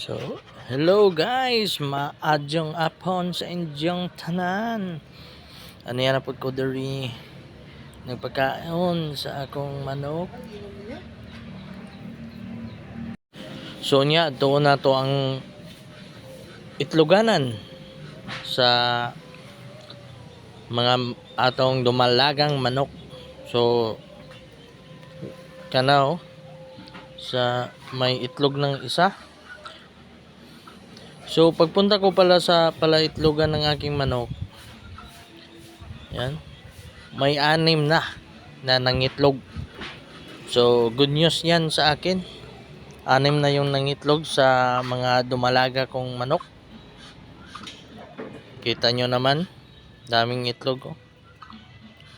So, hello guys, maadyong apon sa inyong tanan. Ano yan na po ko diri nagpagkaon sa akong manok. So nya to na to ang itloganan sa mga atong dumalagang manok. So kana oh, sa may itlog ng isa. So pagpunta ko pala sa palaitlogan ng aking manok. Yan. May anim na na nangitlog. So good news 'yan sa akin. Anim na yung nangitlog sa mga dumalaga kong manok. Kita nyo naman, daming itlog oh.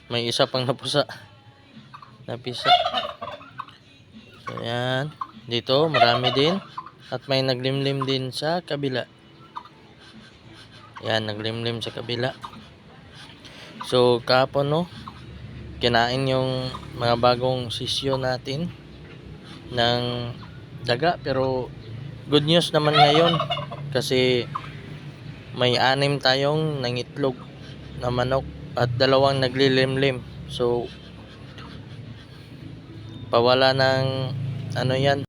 May isa pang napusa. Napisa. So yan. Dito marami din. At may naglimlim din sa kabila. Yan, naglimlim sa kabila. So, kapon no, kinain yung mga bagong sisyo natin ng daga. Pero, good news naman ngayon kasi may anim tayong nangitlog na manok at dalawang naglilimlim. So, pawala ng ano yan,